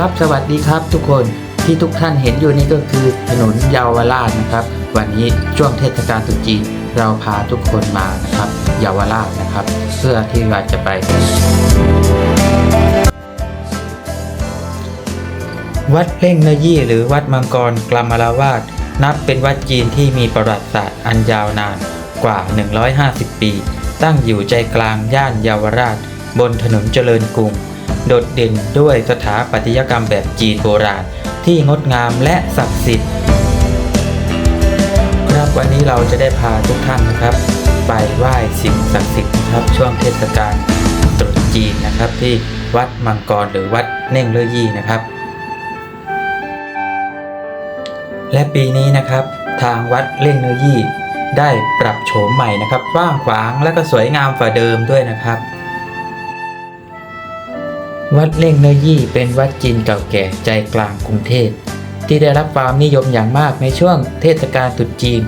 ครับสวัสดีครับทุกคนที่ทุกท่านเห็นอยู่นี่ก็คือถนนเยาวราชนะครับ วันนี้ช่วงเทศกาลตรุษจีนเราพาทุกคนมานะครับ เยาวราชนะครับ เพื่อที่เราจะไป วัดเพ่งเนยี่หรือวัดมังกรกลามาราวาสนับเป็นวัดจีนที่มีประวัติศาสตร์อันยาวนานกว่า 150 ปี ตั้งอยู่ใจกลางย่านเยาวราช บนถนนเจริญกรุง โดดเด่นด้วยสถาปัตยกรรมแบบจีนโบราณ ที่งดงามและศักดิ์สิทธิ์ ครับวันนี้เราจะได้พาทุกท่านนะครับ ไปไหว้สิ่งศักดิ์สิทธิ์นะครับช่วงเทศกาลตรุษจีนนะครับ ที่วัดมังกรหรือวัดเน่งเลอยี่นะครับ และปีนี้นะครับทางวัดเล่งเนอยี่ได้ปรับโฉมใหม่นะครับกว้างขวางและก็สวยงามกว่าเดิมด้วยนะครับ วัดเล่งเนอยี่เป็นวัดจีนเก่าแก่ใจกลางกรุงเทพที่ได้รับความนิยมอย่างมากในช่วงเทศกาลตรุษจีน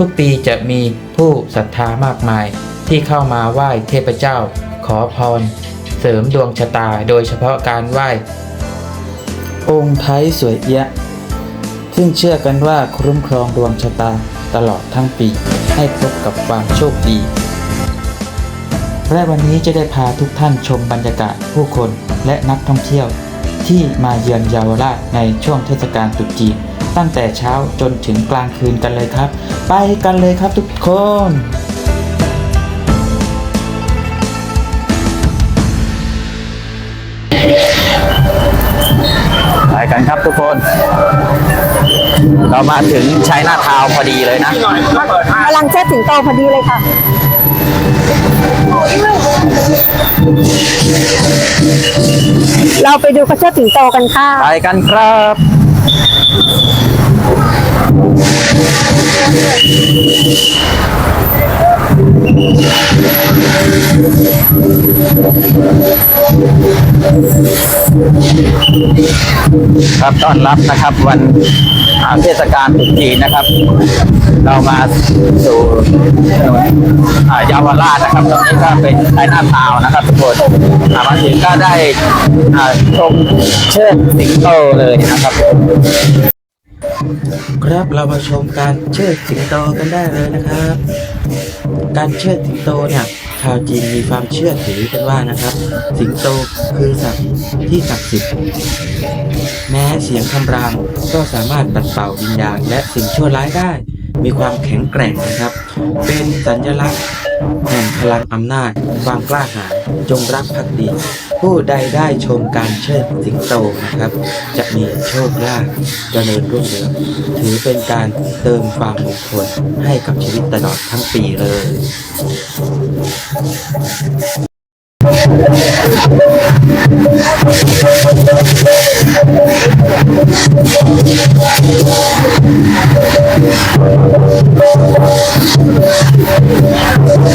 ทุกๆปีจะมีผู้ศรัทธามากมาย ที่เข้ามาไหว้เทพเจ้า ขอพร เสริมดวงชะตาโดยเฉพาะการไหว้ องค์ไทยสวยเอียะ ซึ่งเชื่อกันว่าคุ้มครองดวงชะตาตลอดทั้งปีให้พบกับความโชคดีและวันนี้จะได้พาทุกท่านชมบรรยากาศผู้คน และนักท่องเที่ยวที่มาเยือนเยาวราชในช่วงเทศกาลตรุษจีนตั้งแต่เช้าจนถึงกลางคืนกันเลยครับ ไปกันเลยครับทุกคนไปกันครับทุกคน เรามาถึงชัยนาทาวน์พอดีเลยนะกำลังเชิดสิงโตพอดีเลยค่ะ เราไปดูกระเชิดสิงโตกันค่ะ ไปกันครับ ครับต้อนรับนะครับวันเทศกาลตรุษจีนนะครับ เรามาสู่าเยาวราชนะครับตรงนี้ก็เป็นไชน่าทาวนะครับทุกคนอ่ามาถึงก็ได้ชมเชิดสิงโตเลยนะครับครับเรามาชมการเชิดสิงโตกันได้เลยนะครับ การเชิดสิงโตเนี่ยชาวจีนมีความเชื่อถือกันว่านะครับ สิงโตคือสัตว์ที่ศักดิ์สิทธิ์แม้เสียงคำรามก็สามารถปัดเป่าวิญญาณและสิ่งชั่วร้ายได้ มีความแข็งแกร่งนะครับ เป็นสัญลักษณ์ แห่งพลังอำนาจ ความกล้าหาญจงรักภักดี ผู้ใดได้ชมการเชิดสิงโตนะครับ จะมีโชคลาภเจริญรุ่งเรืองถือเป็นการเติมความมงคลให้กับชีวิตตลอดทั้งปีเลย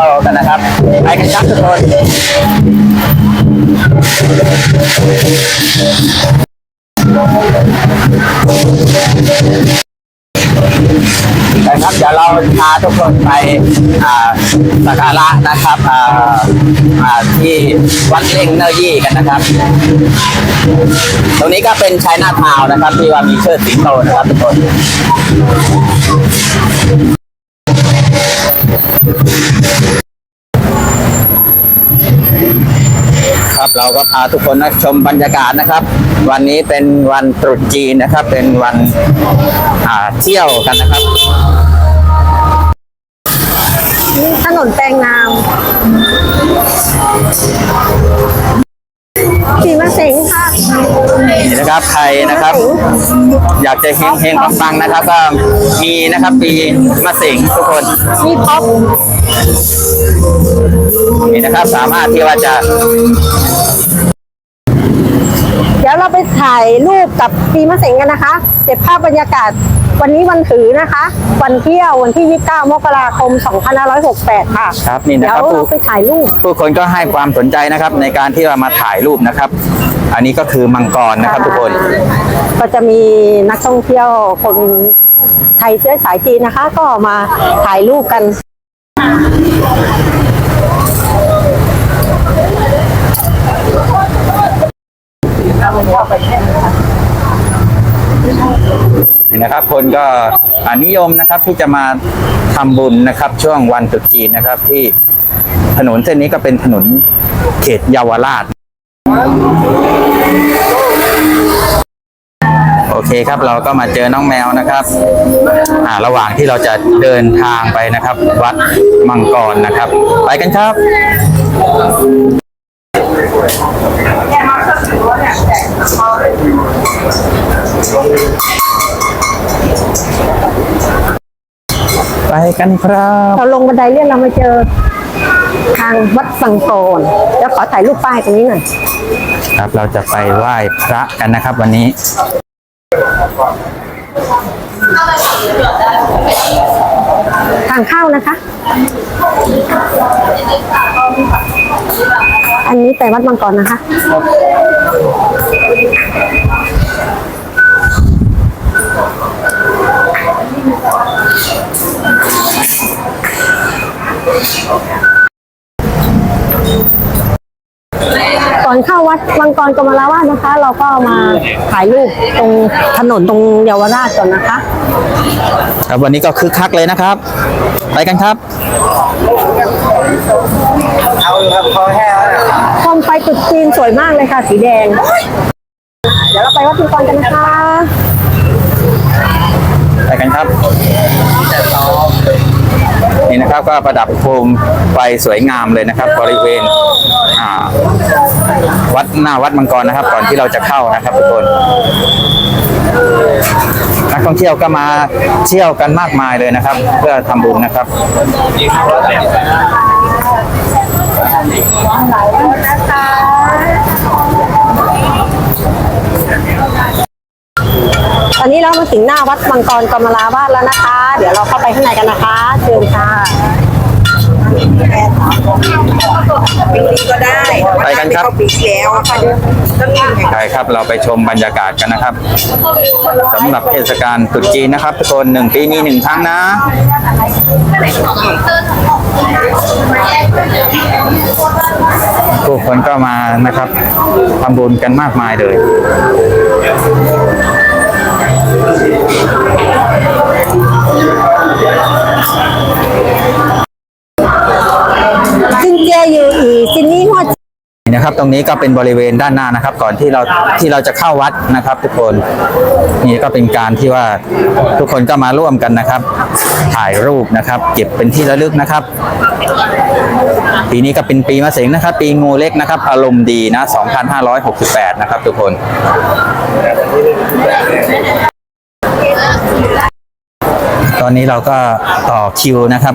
เชิดสิงโตกันนะครับ ไปกันครับทุกคนนะครับเดี๋ยวเราพาทุกคนไปอ่าสักการะนะครับอ่าอ่าที่วัดเล่งเนอยี่กันนะครับ ตรงนี้ก็เป็นชัยนาทาวน์นะครับ ที่ว่ามีเชิดสิงโตนะครับทุกคน ครับ เราก็พาทุกคนนะชมบรรยากาศนะครับ วันนี้เป็นวันตรุษจีนนะครับ เป็นวันเที่ยวกันนะครับถนนแปลงงาม ปีมะเสงค่ะนี่นะครับใครนะครับ อยากจะเฮงเฮงๆปังๆนะครับ ก็มีนะครับปีมะเสงทุกคนมีพ็อปนี่นะครับสามารถที่ว่าจะเดี๋ยวเราไปถ่ายรูปกับปีมะเสงกันนะคะเก็บภาพบรรยากาศวันนี้วันถือนะคะ วันเที่ยววันที่ 29 มกราคม 2568 ค่ะครับนี่นะเดี๋ยควรับผู้เราไปถ่ายรูปผู้คนก็ให้ความสนใจนะครับในการที่ว่ามาถ่ายรูปนะครับ อันนี้ก็คือมังกรนะครับทุกคน ก็จะมีนักท่องเที่ยวคนไทยเชื้อสายจีนนะคะ ก็มาถ่ายรูปกัน นี่นะครับ คนก็นิยมนะครับที่จะมาทำบุญนะครับ ช่วงวันตรุษจีนนะครับ ที่ถนนเส้นนี้ก็เป็นถนนเขตเยาวราช โอเคครับเราก็มาเจอน้องแมวนะครับ อ่า ระหว่างที่เราจะเดินทางไปนะครับ วัดมังกรนะครับ ไปกันครับ ไปกันครับเราลงบันไดเลื่อนเรามาเจอ ทางวัดสังโกนแล้วขอถ่ายรูปป้ายตรงนี้หน่อยครับเราจะไปไหว้พระกันนะครับ วันนี้ทางเข้านะคะ อันนี้ไปวัดมังกรนะคะ ก่อนเข้าวัดมังกรกรมราวาสนะคะ เราก็มาถ่ายรูปตรงถนนตรงเยาวราชก่อนนะคะ ครับวันนี้ก็คึกคักเลยนะครับ ไปกันครับโคมไฟตรุดจีนสวยมากเลยค่ะ สีแดง เดี๋ยวเราไปวัดมังกรกันนะคะ ไปกันครับ นี่นะครับก็ประดับโคมไฟสวยงามเลยนะครับ บริเวณอ่าวัดหน้าวัดมังกรนะครับ ก่อนที่เราจะเข้านะครับทุกคนนักท่องเที่ยวก็มาเที่ยวกันมากมายเลยนะครับ เพื่อทำบุญนะครับ ตอนนี้เรามาถึงหน้าวัดมังกรกรมราวาสแล้วนะคะ เดี๋ยวเราเข้าไปข้างในกันนะคะเชิญค่ะก็ได้ไปกันครับเข้าปีที่แล้วอะค่ะก็นี่ไงใช่ครับเราไปชมบรรยากาศกันนะครับสำหรับเทศกาลตรุษจีนนะครับทุกคนหนึ่งปีมีหนึ่งครั้งนะ ผู้คนก็มานะครับทำบุญกันมากมายเลยซินเนะครับ ตรงนี้ก็เป็นบริเวณด้านหน้านะครับ ก่อนที่เราที่เราจะเข้าวัดนะครับ ทุกคนนี่ก็เป็นการที่ว่าทุกคนก็มาร่วมกันนะครับ ถ่ายรูปนะครับ เก็บเป็นที่ระลึกนะครับ ปีนี้ก็เป็นปีมะเสงนะครับ ปีงูเล็กนะครับ อารมณ์ดีนะ 2568 นะครับ ทุกคนตอนนี้เราก็ต่อคิวนะครับ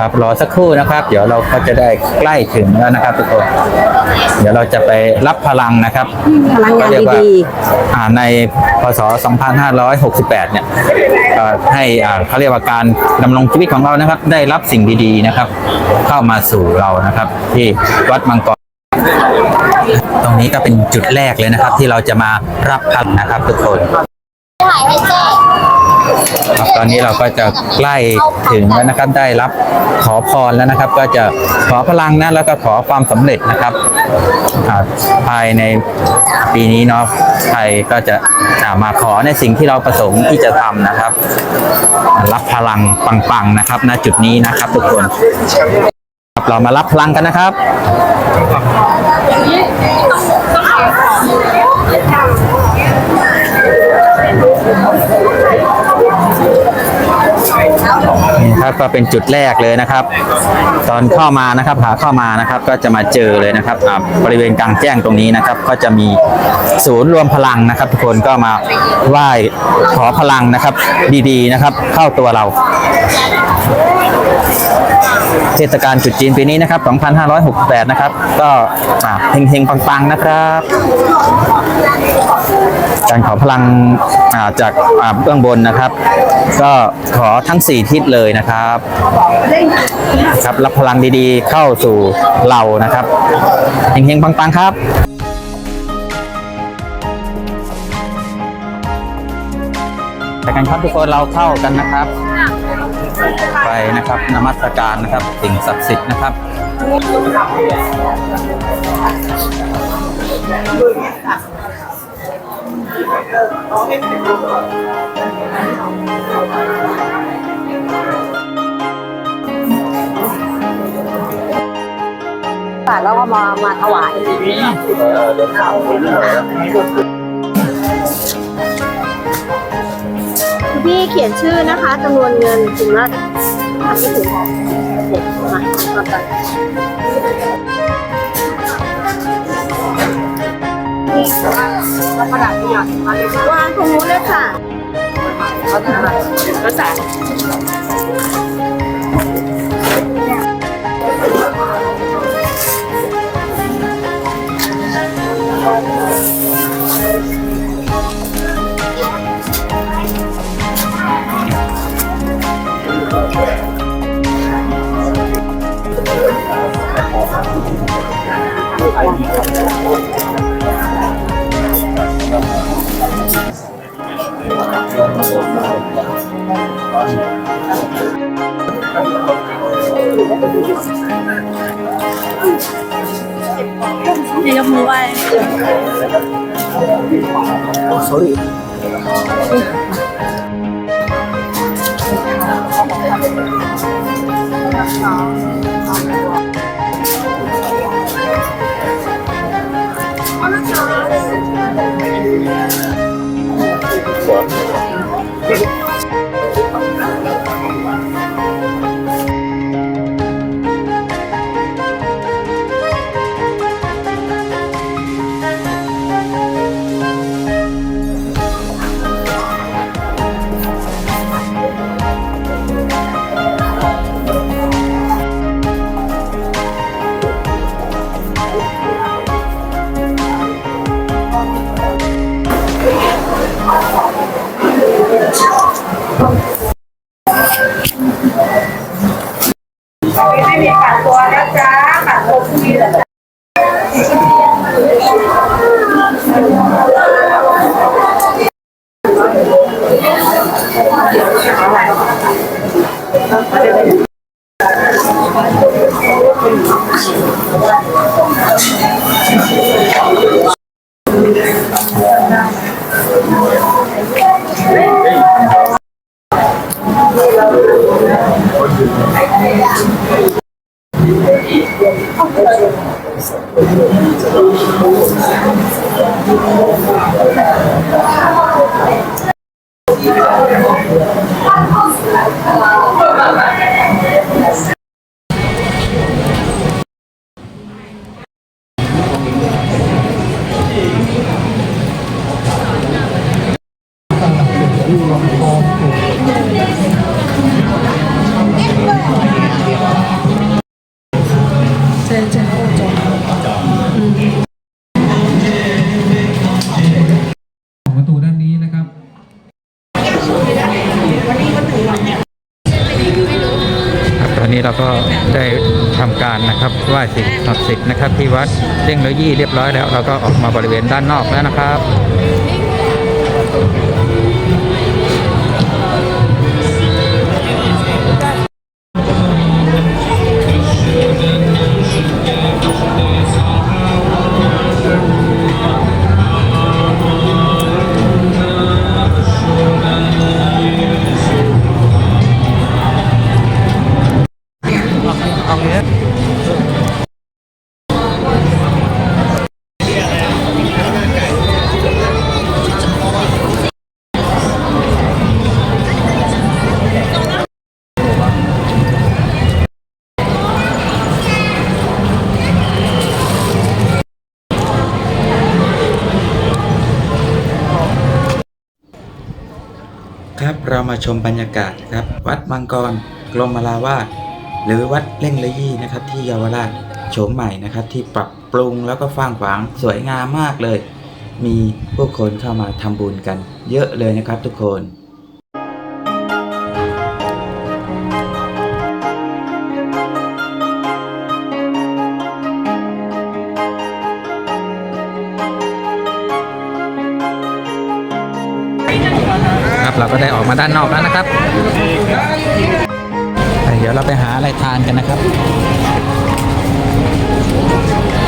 ครับรอสักครู่นะครับ เดี๋ยวเราก็จะได้ใกล้ถึงแล้วนะครับทุกคนเดี๋ยวเราจะไปรับพลังนะครับพลังงานเรียกว่าดีอ่าในพศ 2568 เนี่ยเอ่อให้อ่าเขาเรียกว่าการดำรงชีวิตของเรานะครับ ได้รับสิ่งดีๆนะครับ เข้ามาสู่เรานะครับ ที่วัดมังกรตรงนี้ก็เป็นจุดแรกเลยนะครับ ที่เราจะมารับพลังนะครับทุกคนถ่ายให้เจ๊ค ตอนนี้เราก็จะใกล้ถึงแล้วนะครับ ได้รับขอพรแล้วนะครับ ก็จะขอพลังนะแล้วก็ขอความสำเร็จนะครับภายในปีนี้เนาะไทยก็จะามาขอในสิ่งที่เราประสงค์ที่จะทำนะครับ รับพลังปังๆนะครับณจุดนี้นะครับ ทุกคนครับเรามารับพลังกันนะครับ ก็เป็นจุดแรกเลยนะครับ ตอนเข้ามานะครับหาเข้ามานะครับ ก็จะมาเจอเลยนะครับอ่าบริเวณกลางแจ้งตรงนี้นะครับ ก็จะมีศูนย์รวมพลังนะครับ ทุกคนก็มาไหว้ขอพลังนะครับ ดีๆนะครับ เข้าตัวเราเทศกาลจุดจีนปีนี้นะครับ 2568 นะครับ ก็อ่าเฮงๆ ปัง ๆ นะครับ การขอพลังาจากาเบื้องบนนะครับ ก็ขอทั้ง 4 ทิศเลยนะครับครับรับพลังดีๆเข้าสู่เรานะครับเฮงๆปังๆครับแต่กันครับทุกคนเราเข้ากันนะครับ ไปนะครับนมัสการนะครับสิ่งศักดิ์สิทธิ์นะครับ ค่ะแล้วก็มามาถวายพี่เขียนชื่อนะคะจำนวนเงินถึงละทำไม่ถึงหรอ กเด็กมาทำกันวางตรงนู้นเลยค่ะก็จะยกมือไหว้ไ Thank you. ยี่เรียบร้อยแล้ว เราก็ออกมาบริเวณด้านนอกแล้วนะครับ เรามาชมบรรยากาศครับ วัดมังกรกรมลาวาสหรือวัดเล่งระยี่นะครับ ที่เยาวราชโฉมใหม่นะครับ ที่ปรับปรุงแล้วก็ฟ้างขวางสวยงามมากเลย มีผู้คนเข้ามาทำบุญกัน เยอะเลยนะครับทุกคน ก็ได้ออกมาด้านนอกแล้วนะครับ เดี๋ยวเราไปหาอะไรทานกันนะครับ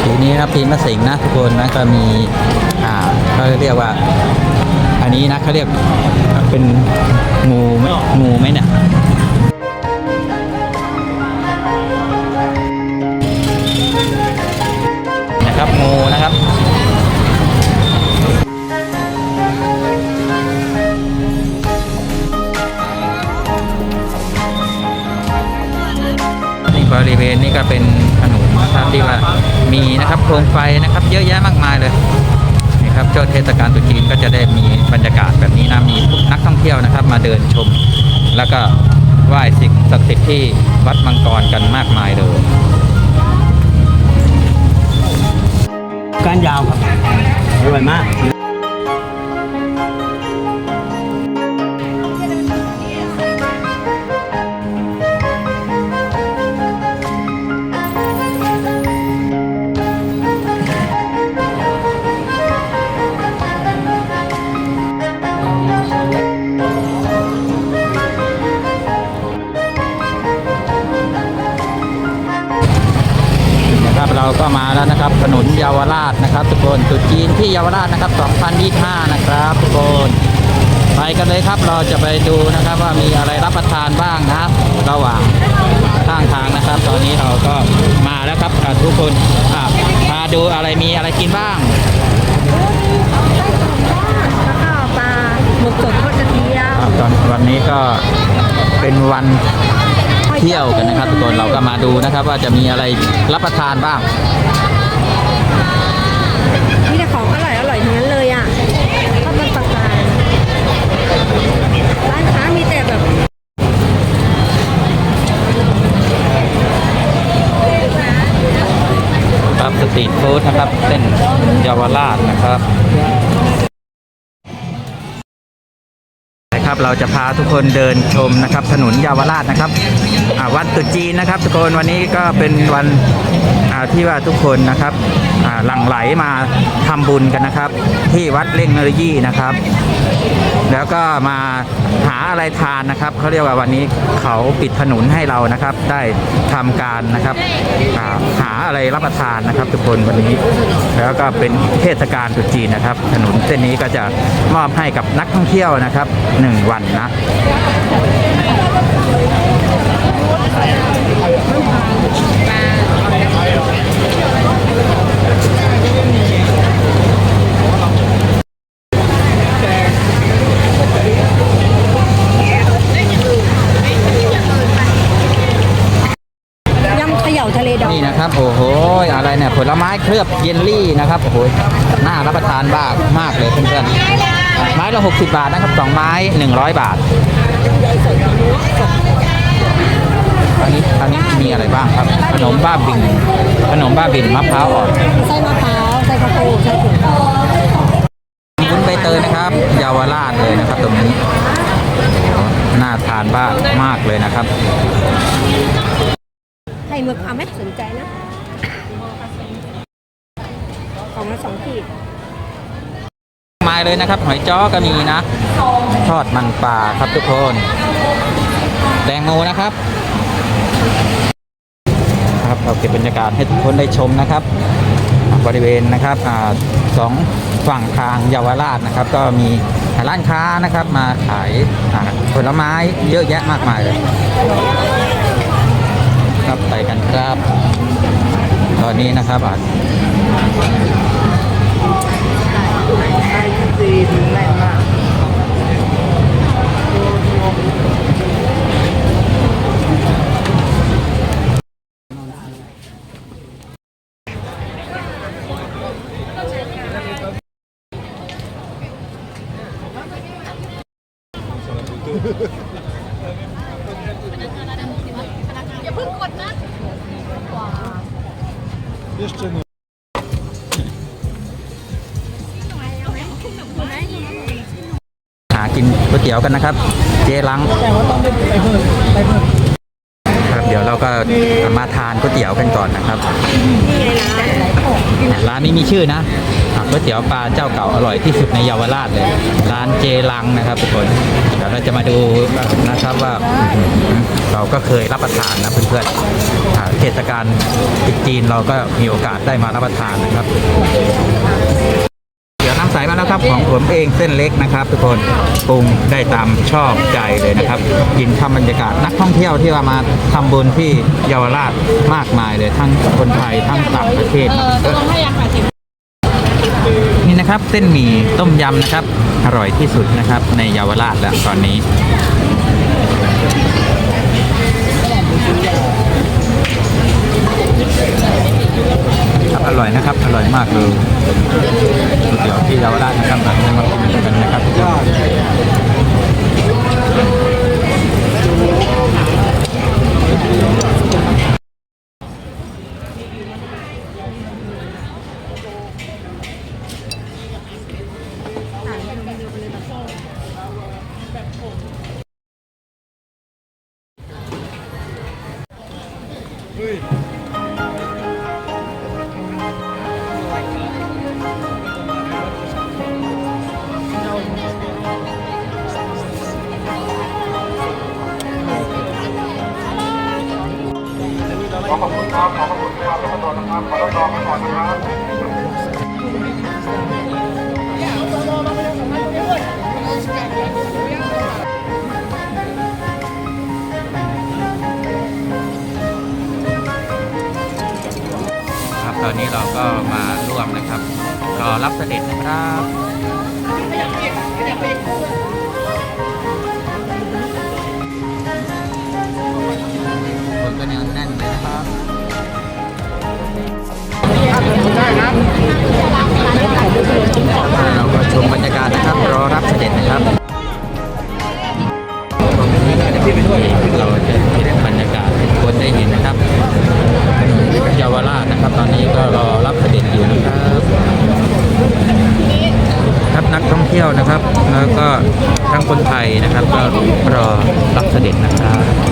ทีนี้ครับพีมะสิงนะทุกคนนะก็มีอ่าเขาเรียกว่า อันนี้นะเขาเรียกเป็นงูไหมงูไหมเนี่ยนะครับงูนะครับ บริเวณนี้ก็เป็นถนนนะครับที่ว่ามีนะครับโคมไฟนะครับเยอะแยะมากมายเลยนี่ครับช่วงเทศกาลตรุษจีนก็จะได้มีบรรยากาศแบบนี้นะมีนักท่องเที่ยวนะครับ มาเดินชม แล้วก็ไหว้สิ่งศักดิ์สิทธิ์ที่วัดมังกรกันมากมายเลยก้านยาวครับอร่อยมาก 2025 นะครับทุกคนไปกันเลยครับเราจะไปดูนะครับว่ามีอะไรรับประทานบ้างนะครับระหว่างข้างทางนะครับ ตอนนี้เราก็มาแล้วครับอะทุกคนอะพาดูอะไรมีอะไรกินบ้างข้าวปลาหมึกสดทอดกระเทียมอะตอนวันนี้ก็เป็นวันเที่ยวกันนะครับ ทุกคนเราก็มาดูนะครับว่าจะมีอะไรรับประทานบ้าง สตรีทฟู้ดนะครับเส้นเยาวราชนะครับ นะครับ เราจะพาทุกคนเดินชมนะครับถนนเยาวราชนะครับวันตรุษจีนนะครับ ทุกคนวันนี้ก็เป็นวันที่ว่าทุกคนนะครับหลั่งไหลมาทำบุญกันนะครับ ที่วัดเล่งนรยี่นะครับ แล้วก็มาหาอะไรทานนะครับเขาเรียกว่าวันนี้เขาปิดถนนให้เรานะครับ ได้ทำการนะครับหาอะไรรับประทานนะครับ ทุกคนวันนี้ แล้วก็เป็นเทศกาลตรุษจีนนะครับ ถนนเส้นนี้ก็จะมอบให้กับนักท่องเที่ยวนะครับหนึ่งวันนะยำเขย่าทะเลดองนี่นะครับโอ้โหอะไรเนี่ยผลไม้เคลือบเยลลี่นะครับโอ้โหน่ารับประทานมากมากเลยเพื่อนๆ ไม้ละ 60 บาทนะครับสองไม้ 100 บาทอันนี้อันนี้มีอะไรบ้างครับ ขนมบ้าบินขนมบ้าบินมะพร้าวอ่อนไส้มะพร้าวไส้ข้าวโพดไส้ถั่ววุ้นใบเตยนะครับเยาวราชเลยนะครับ ตรงนี้น่าทานบ้างมากเลยนะครับไข่หมึกเอาไหมสนใจนะของละสองขีด มาเลยนะครับ หอยจ้อก็มีนะ ทอดมันปลาครับทุกคนแตงโมนะครับครับเราเก็บบรรยากาศให้ทุกคนได้ชมนะครับ บริเวณนะครับอสองฝั่งทางเยาวราชนะครับ ก็มีร้านค้านะครับมาขายผลไม้เยอะแยะมากมายเลยครับไปกันครับ ตอนนี้นะครับ อะ ตี๋ยวกันนะครับ เจ๊ลังครับเดี๋ยวเราก็มาทานก๋วยเตี๋ยวกันก่อนนะครับร้านนี้มีชื่อนะก๋วยเตี๋ยวปลาเจ้าเก่าอร่อยที่สุดในเยาวราชเลยร้านเจลังนะครับทุกคนเดี๋ยวเราจะมาดูนะครับว่าเราก็เคยรับประทานนะเพื่อนๆอะเทศกาลจีนเราก็มีโอกาสได้มารับประทานนะครับ เดี๋ยมาแล้วครับของผมเองเส้นเล็กนะครับ ทุกคนปรุงได้ตามชอบใจเลยนะครับ กินทำบรรยากาศนักท่องเที่ยวที่ว่ามาทำบุญที่เยาวราชมากมายเลยทั้งคนไทยทั้งต่างประเทศนี่นะครับเส้นหมี่ต้มยำนะครับ อร่อยที่สุดนะครับ ในเยาวราชแล้วตอนนี้ อร่อยนะครับ อร่อยมากเลยก๋วยเตี๋ยวที่เยาวราชนะครับแบ บนี้มากินกันนะครับทุกคนครับตอนนี้เราก็มาร่วมนะครับรอรับเสด็จนะครับ เราก็ชมบรรยากาศนะครับ รอรับเสด็จนะครับตรงนี้ก็จะเราจะเห็นบรรยากาศให้ทุกคนได้เห็นนะครับเยาวราชนะครับ ตอนนี้ก็รอรับเสด็จอยู่นะครับครับนักท่องเที่ยวนะครับ แล้วก็ทั้งคนไทยนะครับ ก็รอรับเสด็จนะครับ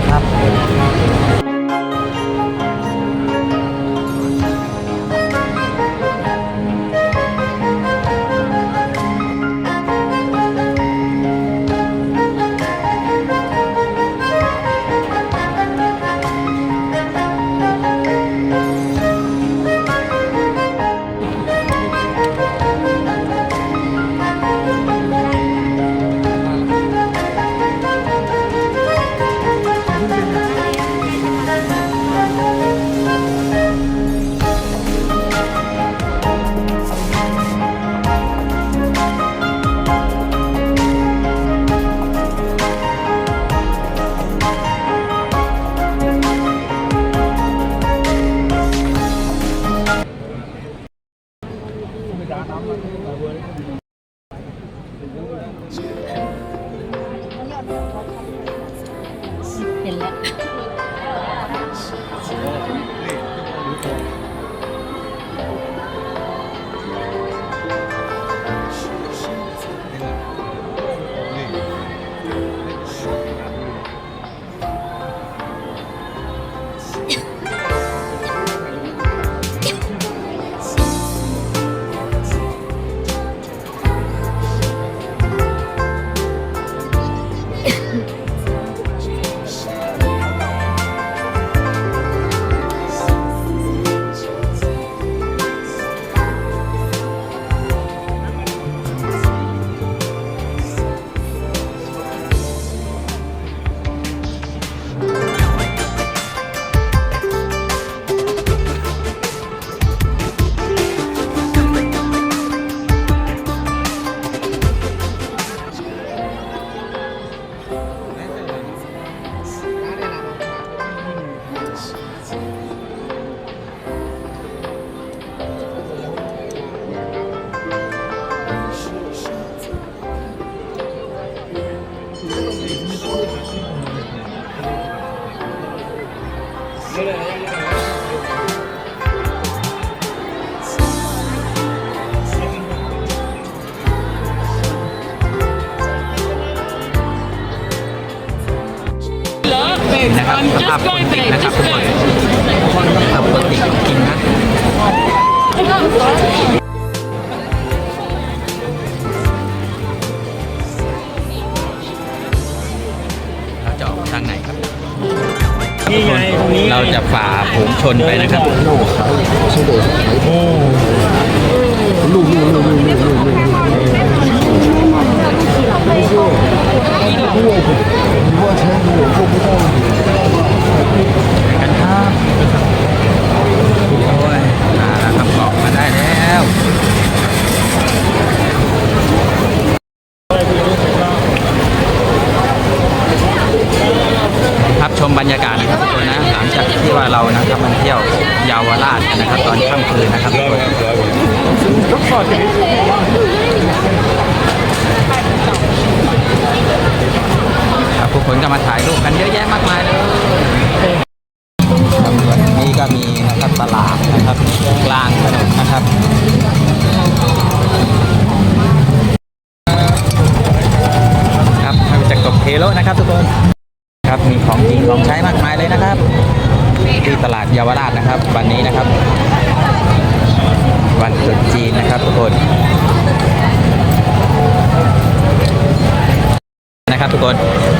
นะครับทุกคน